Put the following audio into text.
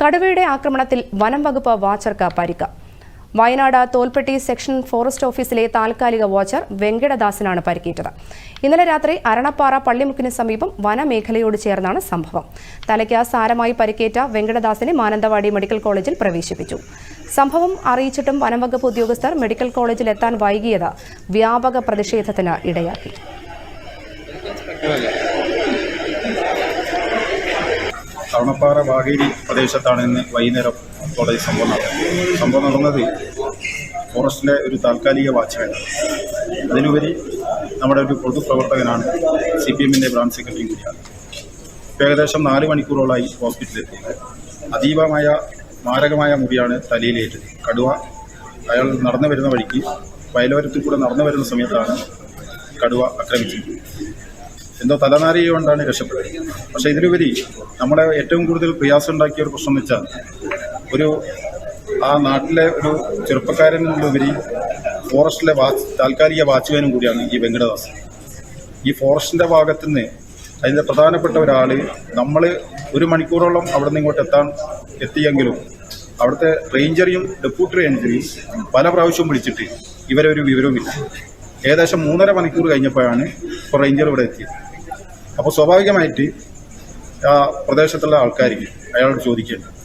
കടുവയുടെ ആക്രമണത്തിൽ വനം വകുപ്പ് വാച്ചർക്ക് പരിക്ക്. വയനാട് തോൽപ്പെട്ടി സെക്ഷൻ ഫോറസ്റ്റ് ഓഫീസിലെ താൽക്കാലിക വാച്ചർ വെങ്കടദാസിനാണ് പരിക്കേറ്റത്. ഇന്നലെ രാത്രി അരണപ്പാറ പള്ളിമുക്കിന് സമീപം വനമേഖലയോട് ചേർന്നാണ് സംഭവം. തലയ്ക്ക് സാരമായി പരിക്കേറ്റ വെങ്കടദാസിനെ മാനന്തവാടി മെഡിക്കൽ കോളേജിൽ പ്രവേശിപ്പിച്ചു. സംഭവം അറിയിച്ചിട്ടും വനംവകുപ്പ് ഉദ്യോഗസ്ഥർ മെഡിക്കൽ കോളേജിൽ എത്താൻ വൈകിയത് വ്യാപക പ്രതിഷേധത്തിന് ഇടയാക്കി. തവണപ്പാറ വാഗേരി പ്രദേശത്താണ് ഇന്ന് വൈകുന്നേരം കോളേജ് സംഭവം നടന്നത്. സംഭവം നടന്നത് ഫോറസ്റ്റിലെ ഒരു താൽക്കാലിക വാച്ച്മാൻ അതിലുപരി നമ്മുടെ ഒരു പൊതുപ്രവർത്തകനാണ് സി പി എമ്മിന്റെ ബ്രാഞ്ച് സെക്രട്ടറി കൂടിയാണ്. ഏകദേശം നാല് മണിക്കൂറോളമായി ഹോസ്പിറ്റലിലെത്തിയത് അതീവമായ മാരകമായ മുറിയാണ് തലയിലേറ്റത്. കടുവ അയാൾ നടന്നു വരുന്ന വഴിക്ക് വയലോരത്തിൽ കൂടെ നടന്നു വരുന്ന സമയത്താണ് കടുവ ആക്രമിച്ചത് എന്തോ തലനാരിക കൊണ്ടാണ് രക്ഷപ്പെട്ടത് പക്ഷേ ഇതിലുപരി നമ്മളെ ഏറ്റവും കൂടുതൽ പ്രയാസം ഉണ്ടാക്കിയ ഒരു പ്രശ്നം വെച്ചാൽ ഒരു ആ നാട്ടിലെ ഒരു ചെറുപ്പക്കാരനുപരി ഫോറസ്റ്റിലെ വാച്ച് താൽക്കാലിക വാച്ച്മാനും കൂടിയാണ് ഈ വെങ്കടദാസ്. ഈ ഫോറസ്റ്റിന്റെ ഭാഗത്തു നിന്ന് അതിന്റെ പ്രധാനപ്പെട്ട ഒരാൾ നമ്മൾ ഒരു മണിക്കൂറോളം അവിടെ നിന്ന് ഇങ്ങോട്ട് എത്താൻ എത്തിയെങ്കിലും അവിടുത്തെ റേഞ്ചറിയും ഡെപ്യൂട്ടി റേഞ്ചറിയും പല പ്രാവശ്യവും വിളിച്ചിട്ട് ഇവരെ ഒരു വിവരവുമില്ല. ഏകദേശം മൂന്നര മണിക്കൂർ കഴിഞ്ഞപ്പോഴാണ് ഇപ്പോൾ റേഞ്ചർ ഇവിടെ എത്തിയത്. അപ്പോൾ സ്വാഭാവികമായിട്ട് ആ പ്രദേശത്തുള്ള ആൾക്കാർക്ക് അയാളോട് ചോദിക്കേണ്ടത്